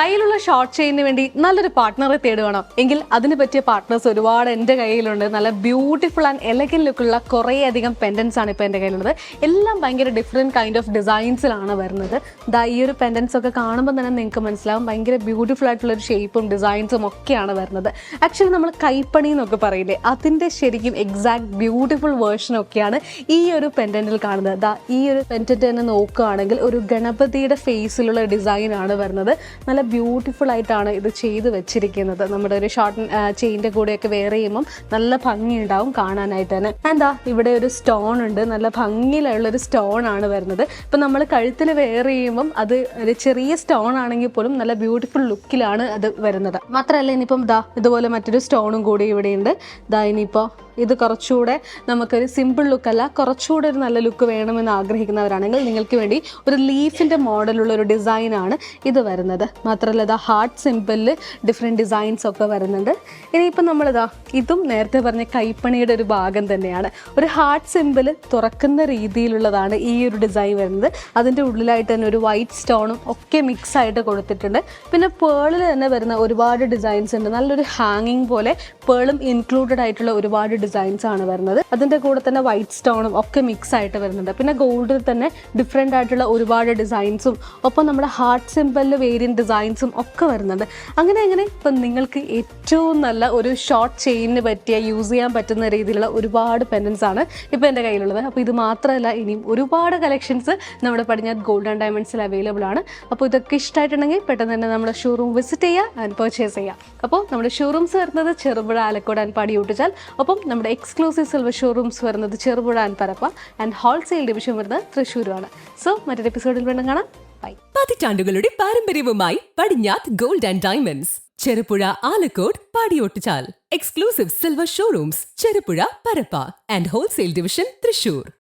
കയ്യിലുള്ള ഷോർട്ട് ചെയ്യുന്ന വേണ്ടി നല്ലൊരു പാർട്ട്ണറെ തേടുകയാണോ എങ്കിൽ അതിന് പറ്റിയ പാർട്ട്നേഴ്സ് ഒരുപാട് എന്റെ കയ്യിലുണ്ട്. നല്ല ബ്യൂട്ടിഫുൾ ആൻഡ് എലഗൻ ലുക്കുള്ള കുറേയധികം പെൻഡൻസ് ആണ് ഇപ്പോൾ എന്റെ കയ്യിലുള്ളത്. എല്ലാം ഭയങ്കര ഡിഫറെന്റ് കൈൻഡ് ഓഫ് ഡിസൈൻസിലാണ് വരുന്നത്. ദാ ഈ ഒരു പെൻഡൻസ് ഒക്കെ കാണുമ്പോൾ തന്നെ നിങ്ങൾക്ക് മനസ്സിലാവും. ഭയങ്കര ബ്യൂട്ടിഫുൾ ആയിട്ടുള്ള ഒരു ഷേപ്പും ഡിസൈൻസും ഒക്കെയാണ് വരുന്നത്. ആക്ച്വലി നമ്മൾ കൈപ്പണി എന്നൊക്കെ പറയില്ലേ? അതിന്റെ ശരിക്കും എക്സാക്ട് ബ്യൂട്ടിഫുൾ വേർഷൻ ഒക്കെയാണ് ഈ ഒരു പെൻഡന്റിൽ കാണുന്നത്. ദാ ഈ ഒരു പെൻഡന്റ് തന്നെ നോക്കുകയാണെങ്കിൽ ഒരു ഗണപതിയുടെ ഫേസിലുള്ള ഡിസൈനാണ് വരുന്നത്. നല്ല ബ്യൂട്ടിഫുൾ ആയിട്ടാണ് ഇത് ചെയ്ത് വെച്ചിരിക്കുന്നത്. നമ്മുടെ ഒരു ഷോർട്ട് ചെയിന്റെ കൂടെയൊക്കെ വെയർ ചെയ്യുമ്പം നല്ല ഭംഗിയുണ്ടാവും കാണാനായിട്ട് തന്നെ. എന്താ ഇവിടെ ഒരു സ്റ്റോൺ ഉണ്ട്. നല്ല ഭംഗിയിലുള്ള ഒരു സ്റ്റോൺ ആണ് വരുന്നത്. ഇപ്പം നമ്മൾ കഴുത്തിൽ വെയർ ചെയ്യുമ്പം അത് ഒരു ചെറിയ സ്റ്റോൺ ആണെങ്കിൽ പോലും നല്ല ബ്യൂട്ടിഫുൾ ലുക്കിലാണ് അത് വരുന്നത്. മാത്രമല്ല ഇനിയിപ്പം ദാ ഇതുപോലെ മറ്റൊരു സ്റ്റോണും കൂടി ഇവിടെയുണ്ട്. ദാ ഇനിയിപ്പോൾ ഇത് കുറച്ചുകൂടെ നമുക്കൊരു സിമ്പിൾ ലുക്കല്ല കുറച്ചുകൂടെ ഒരു നല്ല ലുക്ക് വേണമെന്ന് ആഗ്രഹിക്കുന്നവരാണെങ്കിൽ നിങ്ങൾക്ക് വേണ്ടി ഒരു ലീഫിന്റെ മോഡലുള്ള ഒരു ഡിസൈനാണ് ഇത് വരുന്നത്. മാത്രമല്ല ഇതാ ഹാർട്ട് സിമ്പിളിൽ ഡിഫറെന്റ് ഡിസൈൻസ് ഒക്കെ വരുന്നുണ്ട്. ഇനിയിപ്പം നമ്മളിതാ ഇതും നേരത്തെ പറഞ്ഞ കൈപ്പണിയുടെ ഒരു ഭാഗം തന്നെയാണ്. ഒരു ഹാർട്ട് സിമ്പിൾ തുറക്കുന്ന രീതിയിലുള്ളതാണ് ഈ ഒരു ഡിസൈൻ വരുന്നത്. അതിന്റെ ഉള്ളിലായിട്ട് തന്നെ ഒരു വൈറ്റ് സ്റ്റോണും ഒക്കെ മിക്സ് ആയിട്ട് കൊടുത്തിട്ടുണ്ട്. പിന്നെ പേളിൽ തന്നെ വരുന്ന ഒരുപാട് ഡിസൈൻസ് ഉണ്ട്. നല്ലൊരു ഹാങ്ങിങ് പോലെ പേളും ഇൻക്ലൂഡഡ് ആയിട്ടുള്ള ഒരുപാട് ഡിസൈൻസ് ആണ് വരുന്നത്. അതിന്റെ കൂടെ തന്നെ വൈറ്റ് സ്റ്റോണും ഒക്കെ മിക്സ് ആയിട്ട് വരുന്നുണ്ട്. പിന്നെ ഗോൾഡിൽ തന്നെ ഡിഫറെന്റ് ആയിട്ടുള്ള ഒരുപാട് ഡിസൈൻസും ഒപ്പം നമ്മുടെ ഹാർട്ട് സിമ്പിളിൽ വേരിയൻ ഡിസൈൻസും ഒക്കെ വരുന്നുണ്ട്. അങ്ങനെ അങ്ങനെ ഇപ്പം നിങ്ങൾക്ക് ഏറ്റവും നല്ല ഒരു ഷോർട്ട് ചെയിനിന് പറ്റിയ യൂസ് ചെയ്യാൻ പറ്റുന്ന രീതിയിലുള്ള ഒരുപാട് പെൻഡൻസ് ആണ് ഇപ്പോൾ എന്റെ കയ്യിലുള്ളത്. അപ്പോൾ ഇത് മാത്രമല്ല ഇനിയും ഒരുപാട് കളക്ഷൻസ് നമ്മുടെ പടിഞ്ഞാറ് ഗോൾഡ് ആൻഡ് ഡയമണ്ട്സിൽ അവൈലബിൾ ആണ്. അപ്പോൾ ഇതൊക്കെ ഇഷ്ടമായിട്ടുണ്ടെങ്കിൽ പെട്ടെന്ന് തന്നെ നമ്മുടെ ഷോറൂം വിസിറ്റ് ചെയ്യുക ആൻഡ് പർച്ചേസ് ചെയ്യുക അപ്പോൾ നമ്മുടെ ഷോറൂംസ് വരുന്നത് ചെറുപുഴ ആലക്കോട് ആൻഡ് പടി ഊട്ടിച്ചാൽ ഒപ്പം നമ്മുടെ എക്സ്ക്ലൂസീവ് സിൽവർ ഷോറൂംസ് വരുന്നത് Cherupuzha and Parappa and wholesale division വരുന്നത് തൃശ്ശൂരുമാണ്. സോ മറ്റൊരു എപ്പിസോഡിൽ വീണ്ടും കാണാം. ബൈ പതിറ്റാണ്ടുകളുടെ പാരമ്പര്യവുമായി Padinjath gold and diamonds Cherupuzha Alakode Padiyottuchal. Exclusive silver showrooms Cherupuzha Parappa and wholesale division Thrissur